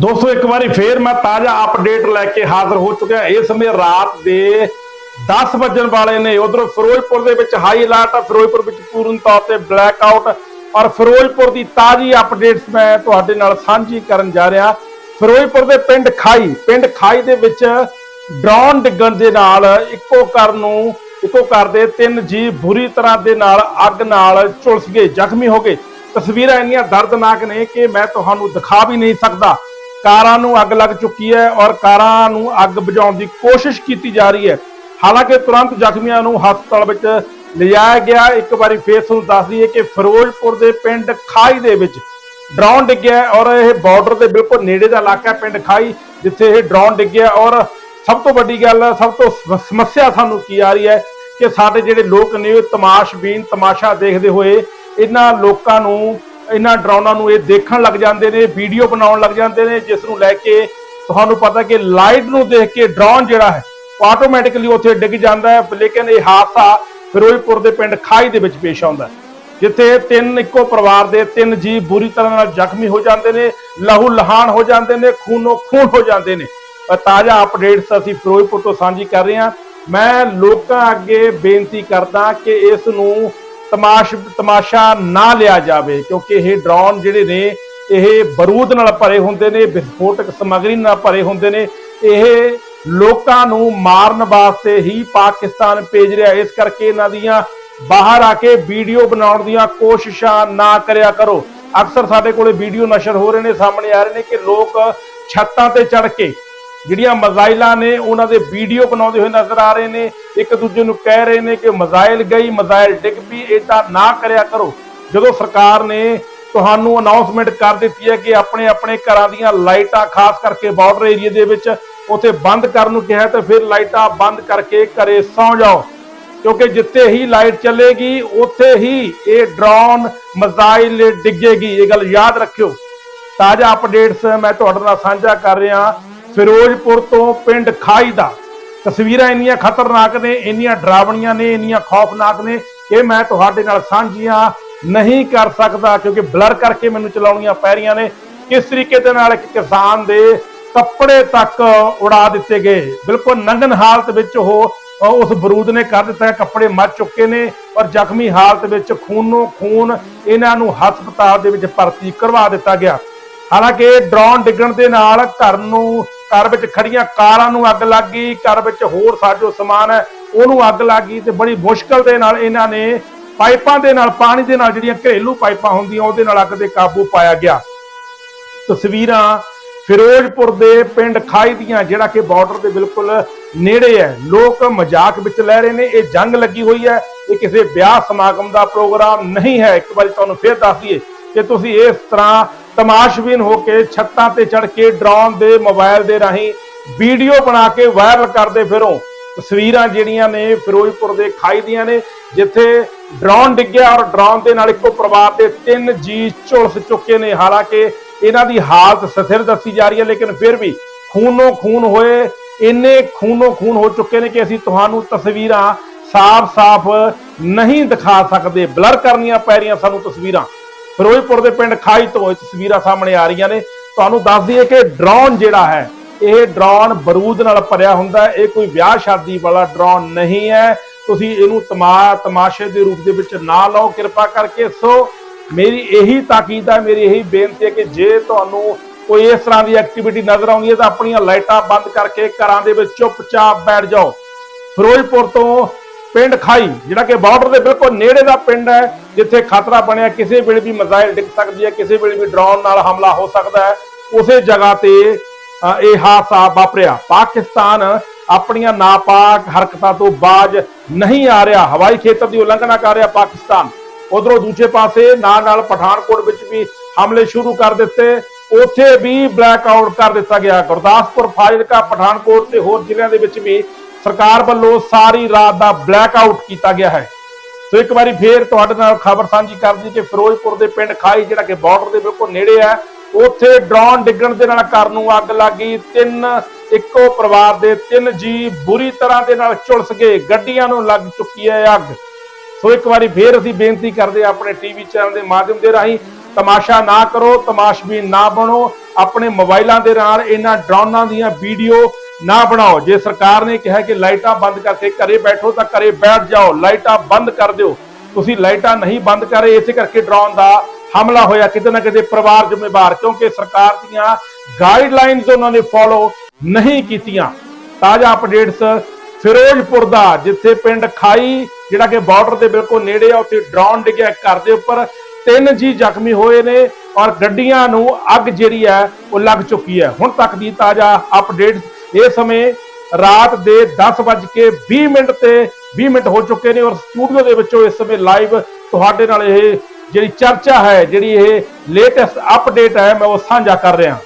ਦੋਸਤੋ, ਇੱਕ ਵਾਰੀ ਫੇਰ ਮੈਂ ਤਾਜ਼ਾ ਅਪਡੇਟ ਲੈ ਕੇ ਹਾਜ਼ਰ ਹੋ ਚੁੱਕਿਆ। ਇਸ ਸਮੇਂ ਰਾਤ ਦੇ 10 ਵਜਣ ਵਾਲੇ ਨੇ। ਉਧਰ ਫਿਰੋਜ਼ਪੁਰ ਦੇ ਵਿੱਚ ਹਾਈ ਅਲਰਟ ਆ। ਫਿਰੋਜ਼ਪੁਰ ਵਿੱਚ ਪੂਰਨ ਤੌਰ ਤੇ ਬਲੈਕ ਆਊਟ ਔਰ ਫਿਰੋਜ਼ਪੁਰ ਦੀ ਤਾਜ਼ੀ ਅਪਡੇਟਸ ਮੈਂ ਤੁਹਾਡੇ ਨਾਲ ਸਾਂਝੀ ਕਰਨ ਜਾ ਰਿਹਾ। ਫਿਰੋਜ਼ਪੁਰ ਦੇ ਪਿੰਡ ਖਾਈ ਪਿੰਡ ਖਾਈ ਦੇ ਵਿੱਚ ਡਰੋਨ ਡਿੱਗਣ ਦੇ ਨਾਲ ਇੱਕੋ ਘਰ ਨੂੰ, ਇੱਕੋ ਘਰ ਦੇ ਤਿੰਨ ਜੀ ਬੁਰੀ ਤਰ੍ਹਾਂ ਦੇ ਨਾਲ ਅੱਗ ਨਾਲ ਝੁਲਸ ਗਏ, ਜ਼ਖਮੀ ਹੋ ਗਏ। ਤਸਵੀਰਾਂ ਇੰਨੀਆਂ ਦਰਦਨਾਕ ਨੇ ਕਿ ਮੈਂ ਤੁਹਾਨੂੰ ਦਿਖਾ ਵੀ ਨਹੀਂ ਸਕਦਾ। ਕਾਰਾਂ ਨੂੰ ਅੱਗ ਲੱਗ ਚੁੱਕੀ ਹੈ ਔਰ ਕਾਰਾਂ ਨੂੰ ਅੱਗ ਬੁਝਾਉਣ ਦੀ ਕੋਸ਼ਿਸ਼ ਕੀਤੀ ਜਾ ਰਹੀ ਹੈ। ਹਾਲਾਂਕਿ ਤੁਰੰਤ ਜ਼ਖਮੀਆਂ ਨੂੰ ਹਸਪਤਾਲ ਵਿੱਚ ਲਿਜਾਇਆ ਗਿਆ। ਇੱਕ ਵਾਰੀ ਫੇਰ ਤੁਹਾਨੂੰ ਦੱਸ ਦਈਏ ਕਿ ਫਿਰੋਜ਼ਪੁਰ ਦੇ ਪਿੰਡ ਖਾਈ ਦੇ ਵਿੱਚ ਡਰੋਨ ਡਿੱਗਿਆ ਔਰ ਇਹ ਬਾਰਡਰ ਦੇ ਬਿਲਕੁਲ ਨੇੜੇ ਦਾ ਇਲਾਕਾ ਹੈ, ਪਿੰਡ ਖਾਈ, ਜਿੱਥੇ ਇਹ ਡਰੋਨ ਡਿੱਗਿਆ ਔਰ ਸਭ ਤੋਂ ਵੱਡੀ ਗੱਲ, ਸਭ ਤੋਂ ਸਮੱਸਿਆ ਸਾਨੂੰ ਕੀ ਆ ਰਹੀ ਹੈ ਕਿ ਸਾਡੇ ਜਿਹੜੇ ਲੋਕ ਨੇ ਉਹ ਤਮਾਸ਼ਬੀਨ ਤਮਾਸ਼ਾ ਦੇਖਦੇ ਹੋਏ ਇਹਨਾਂ ਲੋਕਾਂ ਨੂੰ ਇਹਨਾਂ ਡਰੋਨਾਂ ਨੂੰ ਇਹ ਦੇਖਣ ਲੱਗ ਜਾਂਦੇ ਨੇ, ਵੀਡੀਓ ਬਣਾਉਣ ਲੱਗ ਜਾਂਦੇ ਨੇ, ਜਿਸ ਨੂੰ ਲੈ ਕੇ ਤੁਹਾਨੂੰ ਪਤਾ ਕਿ ਲਾਈਟ ਨੂੰ ਦੇਖ ਕੇ ਡਰੋਨ ਜਿਹੜਾ ਹੈ ਆਟੋਮੈਟਿਕਲੀ ਉੱਥੇ ਡਿੱਗ ਜਾਂਦਾ ਹੈ। ਲੇਕਿਨ ਇਹ ਹਾਦਸਾ ਫਿਰੋਜ਼ਪੁਰ ਦੇ ਪਿੰਡ ਖਾਈ ਦੇ ਵਿੱਚ ਪੇਸ਼ ਆਉਂਦਾ ਜਿੱਥੇ ਤਿੰਨ ਇੱਕੋ ਪਰਿਵਾਰ ਦੇ ਤਿੰਨ ਜੀ ਬੁਰੀ ਤਰ੍ਹਾਂ ਨਾਲ ਜ਼ਖਮੀ ਹੋ ਜਾਂਦੇ ਨੇ, ਲਹੂ ਲਹਾਨ ਹੋ ਜਾਂਦੇ ਨੇ, ਖੂਨੋ ਖੂਨ ਹੋ ਜਾਂਦੇ ਨੇ। ਤਾਜ਼ਾ ਅਪਡੇਟਸ ਅਸੀਂ ਫਿਰੋਜ਼ਪੁਰ ਤੋਂ ਸਾਂਝੀ ਕਰ ਰਹੇ ਹਾਂ। ਮੈਂ ਲੋਕਾਂ ਅੱਗੇ ਬੇਨਤੀ ਕਰਦਾ ਕਿ ਇਸ ਨੂੰ ਤਮਾਸ਼ ਤਮਾਸ਼ਾ ਨਾ ਲਿਆ ਜਾਵੇ, ਕਿਉਂਕਿ ਇਹ ਡਰੋਨ ਜਿਹੜੇ ਨੇ, ਇਹ ਬਰੂਦ ਨਾਲ ਭਰੇ ਹੁੰਦੇ ਨੇ, ਵਿਸਫੋਟਕ ਸਮੱਗਰੀ ਨਾਲ ਭਰੇ ਹੁੰਦੇ ਨੇ, ਇਹ ਲੋਕਾਂ ਨੂੰ ਮਾਰਨ ਵਾਸਤੇ ਹੀ ਪਾਕਿਸਤਾਨ ਭੇਜ ਰਿਹਾ। ਇਸ ਕਰਕੇ ਇਹਨਾਂ ਦੀਆਂ ਬਾਹਰ ਆ ਕੇ ਵੀਡੀਓ ਬਣਾਉਣ ਦੀਆਂ ਕੋਸ਼ਿਸ਼ਾਂ ਨਾ ਕਰਿਆ ਕਰੋ। ਅਕਸਰ ਸਾਡੇ ਕੋਲੇ ਵੀਡੀਓ ਨਸ਼ਰ ਹੋ ਰਹੇ ਨੇ, ਸਾਹਮਣੇ ਆ ਰਹੇ ਨੇ ਕਿ ਲੋਕ ਛੱਤਾਂ ਤੇ ਚੜ ਕੇ ਜਿਹੜੀਆਂ ਮਜ਼ਾਈਲਾਂ ਨੇ, ਉਹਨਾਂ ਦੇ ਵੀਡੀਓ ਬਣਾਉਂਦੇ ਹੋਏ ਨਜ਼ਰ ਆ ਰਹੇ ਨੇ। ਇੱਕ ਦੂਜੇ ਨੂੰ ਕਹਿ ਰਹੇ ਨੇ ਕਿ ਮਜ਼ਾਇਲ ਗਈ, ਮਜ਼ਾਇਲ ਡਿੱਗ ਪਈ ਇਦਾਂ ਨਾ ਕਰਿਆ ਕਰੋ। ਜਦੋਂ ਸਰਕਾਰ ਨੇ ਤੁਹਾਨੂੰ ਅਨਾਉਂਸਮੈਂਟ ਕਰ ਦਿੱਤੀ ਹੈ ਕਿ ਆਪਣੇ ਆਪਣੇ ਘਰਾਂ ਦੀਆਂ ਲਾਈਟਾਂ ਖਾਸ ਕਰਕੇ ਬਾਰਡਰ ਏਰੀਆ ਦੇ ਵਿੱਚ ਉਥੇ ਬੰਦ ਕਰਨ ਨੂੰ ਕਿਹਾ, ਤੇ ਫਿਰ ਲਾਈਟਾਂ ਬੰਦ ਕਰਕੇ ਘਰੇ ਸੌਂ ਜਾਓ। ਕਿਉਂਕਿ ਜਿੱਥੇ ਹੀ ਲਾਈਟ ਚੱਲੇਗੀ, ਉੱਥੇ ਹੀ ਇਹ ਡਰੋਨ ਮਜ਼ਾਇਲ ਡਿੱਗੇਗੀ। ਇਹ ਗੱਲ ਯਾਦ ਰੱਖਿਓ। ਤਾਜ਼ਾ ਅਪਡੇਟਸ ਮੈਂ ਤੁਹਾਡੇ ਨਾਲ ਸਾਂਝਾ ਕਰ ਰਿਹਾ। ਫਿਰੋਜ਼ਪੁਰ ਤੋਂ ਪਿੰਡ ਖਾਈ ਦਾ। ਤਸਵੀਰਾਂ ਇੰਨੀਆਂ ਖਤਰਨਾਕ ਨੇ, ਇੰਨੀਆਂ ਡਰਾਵਣੀਆਂ ਨੇ, ਇੰਨੀਆਂ ਖੌਫਨਾਕ ਨੇ ਕਿ ਮੈਂ ਤੁਹਾਡੇ ਨਾਲ ਸਾਂਝੀਆਂ ਨਹੀਂ ਕਰ ਸਕਦਾ ਕਿਉਂਕਿ ਬਲਰ ਕਰਕੇ ਮੈਨੂੰ ਚਲਾਉਣੀਆਂ ਪੈ ਰਹੀਆਂ ਨੇ। ਕਿਸ ਤਰੀਕੇ ਦੇ ਨਾਲ ਇੱਕ ਕਿਸਾਨ ਦੇ ਕੱਪੜੇ ਤੱਕ ਉਡਾ ਦਿੱਤੇ ਗਏ। ਬਿਲਕੁਲ ਨੰਗਨ ਹਾਲਤ ਵਿੱਚ ਉਹ ਉਸ ਬਰੂਦ ਨੇ ਕਰ ਦਿੱਤਾ ਕੱਪੜੇ ਮਰ ਚੁੱਕੇ ਨੇ ਔਰ ਜ਼ਖਮੀ ਹਾਲਤ ਵਿੱਚ ਖੂਨੋ ਖੂਨ ਇਹਨਾਂ ਨੂੰ ਹਸਪਤਾਲ ਦੇ ਵਿੱਚ ਭਰਤੀ ਕਰਵਾ ਦਿੱਤਾ ਗਿਆ। ਹਾਲਾਂਕਿ ਡਰੋਨ ਡਿੱਗਣ ਦੇ ਨਾਲ ਘਰ ਨੂੰ ਘਰ ਵਿੱਚ ਖੜੀਆਂ ਕਾਰਾਂ ਨੂੰ ਅੱਗ ਲੱਗ ਗਈ, ਘਰ ਵਿੱਚ ਹੋਰ ਸਾਜੋ ਸਮਾਨ ਹੈ, ਉਹਨੂੰ ਅੱਗ ਲੱਗ ਗਈ ਤੇ ਬੜੀ ਮੁਸ਼ਕਲ ਦੇ ਨਾਲ ਇਹਨਾਂ ਨੇ ਪਾਈਪਾਂ ਦੇ ਨਾਲ, ਪਾਣੀ ਦੇ ਨਾਲ ਜਿਹੜੀਆਂ ਘਰੇਲੂ ਪਾਈਪਾਂ ਹੁੰਦੀਆਂ, ਉਹਦੇ ਨਾਲ ਅੱਗ ਦੇ ਕਾਬੂ ਪਾਇਆ ਗਿਆ। ਤਸਵੀਰਾਂ ਫਿਰੋਜ਼ਪੁਰ ਦੇ ਪਿੰਡ ਖਾਈ ਦੀਆਂ, ਜਿਹੜਾ ਕਿ ਬਾਰਡਰ ਦੇ ਬਿਲਕੁਲ ਨੇੜੇ ਹੈ। ਲੋਕ ਮਜ਼ਾਕ ਵਿੱਚ ਲੈ ਰਹੇ ਨੇ, ਇਹ ਜੰਗ ਲੱਗੀ ਹੋਈ ਹੈ, ਇਹ ਕਿਸੇ ਵਿਆਹ ਸਮਾਗਮ ਦਾ ਪ੍ਰੋਗਰਾਮ ਨਹੀਂ ਹੈ। ਇੱਕ ਵਾਰੀ ਤੁਹਾਨੂੰ ਫੇਰ ਦੱਸ ਦਈਏ ਕਿ ਤੁਸੀਂ ਇਸ ਤਰ੍ਹਾਂ ਤਮਾਸ਼ਬੀਨ ਹੋ ਕੇ ਛੱਤਾਂ ਤੇ ਚੜ ਕੇ ਡਰੋਨ ਦੇ ਮੋਬਾਈਲ ਦੇ ਰਾਹੀਂ ਵੀਡੀਓ ਬਣਾ ਕੇ ਵਾਇਰਲ ਕਰਦੇ ਫਿਰੋਂ। ਤਸਵੀਰਾਂ ਜਿਹੜੀਆਂ ਨੇ ਫਿਰੋਜ਼ਪੁਰ ਦੇ ਖਾਈ ਦੀਆਂ ਨੇ, ਜਿੱਥੇ ਡਰੋਨ ਡਿੱਗਿਆ ਔਰ ਡਰੋਨ ਦੇ ਨਾਲ ਇੱਕੋ ਪਰਿਵਾਰ ਦੇ ਤਿੰਨ ਜੀ ਝੁਲਸ ਚੁੱਕੇ ਨੇ। ਹਾਲਾਂਕਿ ਇਹਨਾਂ ਦੀ ਹਾਲਤ ਸਥਿਰ ਦੱਸੀ ਜਾ ਰਹੀ ਹੈ, ਲੇਕਿਨ ਫਿਰ ਵੀ ਖੂਨੋ ਖੂਨ ਹੋਏ, ਇੰਨੇ ਖੂਨੋ ਖੂਨ ਹੋ ਚੁੱਕੇ ਨੇ ਕਿ ਅਸੀਂ ਤੁਹਾਨੂੰ ਤਸਵੀਰਾਂ ਸਾਫ਼-ਸਾਫ਼ ਨਹੀਂ ਦਿਖਾ ਸਕਦੇ। ਬਲਰ ਕਰਨੀਆਂ ਪੈ ਰਹੀਆਂ ਸਾਨੂੰ ਤਸਵੀਰਾਂ। ਫਿਰੋਜ਼ਪੁਰ ਦੇ ਪਿੰਡ ਖਾਈ ਤੋਂ ਇਹ ਤਸਵੀਰਾਂ ਸਾਹਮਣੇ ਆ ਰਹੀਆਂ ਨੇ। ਤੁਹਾਨੂੰ ਦੱਸ ਦਈਏ ਕਿ ਡਰੋਨ ਜਿਹੜਾ ਹੈ, ਇਹ ਡਰੋਨ ਬਰੂਦ ਨਾਲ ਭਰਿਆ ਹੁੰਦਾ ਹੈ। ਇਹ ਕੋਈ ਵਿਆਹ ਸ਼ਾਦੀ ਵਾਲਾ ਡਰੋਨ ਨਹੀਂ ਹੈ। ਤੁਸੀਂ ਇਹਨੂੰ ਤਮਾ, ਤਮਾਸ਼ੇ ਦੇ ਰੂਪ ਦੇ ਵਿੱਚ ਨਾ ਲਓ। ਕਿਰਪਾ ਕਰਕੇ ਸੋ ਮੇਰੀ ਇਹੀ ਤਾਕੀਦ ਹੈ, ਮੇਰੀ ਇਹੀ ਬੇਨਤੀ ਹੈ ਕਿ ਜੇ ਤੁਹਾਨੂੰ ਕੋਈ ਇਸ ਤਰ੍ਹਾਂ ਦੀ ਐਕਟੀਵਿਟੀ ਨਜ਼ਰ ਆਉਂਦੀ ਹੈ ਤਾਂ ਆਪਣੀਆਂ ਲਾਈਟਾਂ ਬੰਦ ਕਰਕੇ ਘਰਾਂ ਦੇ ਵਿੱਚ ਚੁੱਪਚਾਪ ਬੈਠ ਜਾਓ। ਫਿਰੋਜ਼ਪੁਰ ਤੋਂ ਪਿੰਡ ਖਾਈ, ਜਿਹੜਾ ਕਿ ਬਾਰਡਰ ਦੇ ਬਿਲਕੁਲ ਨੇੜੇ ਦਾ ਪਿੰਡ ਹੈ, ਜਿੱਥੇ ਖਤਰਾ ਬਣਿਆ, ਕਿਸੇ ਵੇਲੇ ਵੀ ਮਿਜ਼ਾਈਲ ਡਿੱਗ ਸਕਦੀ ਹੈ, ਕਿਸੇ ਵੇਲੇ ਵੀ ਡਰੋਨ ਨਾਲ ਹਮਲਾ ਹੋ ਸਕਦਾ ਹੈ, ਉਸੇ ਜਗ੍ਹਾ ਤੇ ਇਹ ਹਾਦਸਾ ਵਾਪਰਿਆ। ਪਾਕਿਸਤਾਨ ਆਪਣੀਆਂ ਨਾਪਾਕ ਹਰਕਤਾਂ ਤੋਂ ਬਾਜ ਨਹੀਂ ਆ ਰਿਹਾ। ਹਵਾਈ ਖੇਤਰ ਦੀ ਉਲੰਘਣਾ ਕਰ ਰਿਹਾ ਪਾਕਿਸਤਾਨ। ਉਧਰੋਂ ਦੂਜੇ ਪਾਸੇ ਨਾਲ ਨਾਲ ਪਠਾਨਕੋਟ ਵਿੱਚ ਵੀ ਹਮਲੇ ਸ਼ੁਰੂ ਕਰ ਦਿੱਤੇ। ਉੱਥੇ ਵੀ ਬਲੈਕ ਆਊਟ ਕਰ ਦਿੱਤਾ ਗਿਆ। ਗੁਰਦਾਸਪੁਰ, ਫਾਜ਼ਿਲਕਾ, ਪਠਾਨਕੋਟ ਤੇ ਹੋਰ ਜ਼ਿਲ੍ਹਿਆਂ ਦੇ ਵਿੱਚ ਵੀ ਸਰਕਾਰ ਵੱਲੋਂ ਸਾਰੀ ਰਾਤ ਦਾ ਬਲੈਕ ਆਊਟ ਕੀਤਾ ਗਿਆ ਹੈ। ਸੋ ਇੱਕ ਵਾਰੀ ਫੇਰ ਤੁਹਾਡੇ ਨਾਲ ਖਬਰ ਸਾਂਝੀ ਕਰਦੀ ਕਿ ਫਿਰੋਜ਼ਪੁਰ ਦੇ ਪਿੰਡ ਖਾਈ, ਜਿਹੜਾ ਕਿ ਬਾਰਡਰ ਦੇ ਬਿਲਕੁਲ ਨੇੜੇ ਹੈ, ਉੱਥੇ ਡਰੋਨ ਡਿੱਗਣ ਦੇ ਨਾਲ ਘਰ ਨੂੰ ਅੱਗ ਲੱਗ ਗਈ। ਤਿੰਨ, ਇੱਕੋ ਪਰਿਵਾਰ ਦੇ ਤਿੰਨ ਜੀ ਬੁਰੀ ਤਰ੍ਹਾਂ ਦੇ ਨਾਲ ਝੁਲਸ ਗਏ। ਗੱਡੀਆਂ ਨੂੰ ਲੱਗ ਚੁੱਕੀ ਹੈ ਅੱਗ। ਸੋ ਇੱਕ ਵਾਰੀ ਫੇਰ ਅਸੀਂ ਬੇਨਤੀ ਕਰਦੇ ਹਾਂ ਆਪਣੇ ਟੀਵੀ ਚੈਨਲ ਦੇ ਮਾਧਿਅਮ ਦੇ ਰਾਹੀਂ, ਤਮਾਸ਼ਾ ਨਾ ਕਰੋ ਤਮਾਸ਼ਬੀਨ ਨਾ ਬਣੋ। ਆਪਣੇ ਮੋਬਾਈਲਾਂ ਦੇ ਨਾਲ ਇਹਨਾਂ ਡਰੋਨਾਂ ਦੀਆਂ ਵੀਡੀਓ ਨਾ ਬਣਾਓ। ਜੇ ਸਰਕਾਰ ਨੇ ਕਿਹਾ ਕਿ ਲਾਈਟਾਂ ਬੰਦ ਕਰਕੇ ਘਰੇ ਬੈਠੋ ਤਾਂ ਘਰੇ ਬੈਠ ਜਾਓ। ਲਾਈਟਾਂ ਬੰਦ ਕਰ ਦਿਓ। ਤੁਸੀਂ ਲਾਈਟਾਂ ਨਹੀਂ ਬੰਦ ਕਰੇ ਇਸੇ ਕਰਕੇ ਡਰਾਉਣ ਦਾ ਹਮਲਾ ਹੋਇਆ ਕਿਤੇ ਨਾ ਕਿਤੇ ਪਰਿਵਾਰ ਜ਼ਿੰਮੇਵਾਰ, ਕਿਉਂਕਿ ਸਰਕਾਰ ਦੀਆਂ ਗਾਈਡਲਾਈਨਸ ਉਹਨਾਂ ਨੇ ਫੋਲੋ ਨਹੀਂ ਕੀਤੀਆਂ। ਤਾਜ਼ਾ ਅਪਡੇਟਸ ਫਿਰੋਜ਼ਪੁਰ ਦਾ, ਜਿੱਥੇ ਪਿੰਡ ਖਾਈ, ਜਿਹੜਾ ਕਿ ਬਾਰਡਰ ਦੇ ਬਿਲਕੁਲ ਨੇੜੇ ਆ, ਉੱਥੇ ਡਰੋਨ ਡਿੱਗਿਆ ਘਰ ਦੇ ਉੱਪਰ। ਤਿੰਨ ਜੀ ਜ਼ਖਮੀ ਹੋਏ ਨੇ ਔਰ ਗੱਡੀਆਂ ਨੂੰ ਅੱਗ ਜਿਹੜੀ ਹੈ, ਉਹ ਲੱਗ ਚੁੱਕੀ ਹੈ। ਹੁਣ ਤੱਕ ਦੀ ਤਾਜ਼ਾ ਅਪਡੇਟ ਇਹ ਸਮੇਂ ਰਾਤ ਦੇ 10:20 ਮਿੰਟ ਤੇ 20 ਮਿੰਟ ਹੋ ਚੁੱਕੇ ਨੇ ਔਰ ਸਟੂਡੀਓ ਦੇ ਵਿੱਚੋਂ ਇਸ ਸਮੇਂ ਲਾਈਵ ਤੁਹਾਡੇ ਨਾਲ ਇਹ ਜਿਹੜੀ ਚਰਚਾ ਹੈ, ਜਿਹੜੀ ਇਹ ਲੇਟੈਸਟ ਅਪਡੇਟ ਹੈ, ਮੈਂ ਉਹ ਸਾਂਝਾ ਕਰ ਰਿਹਾ।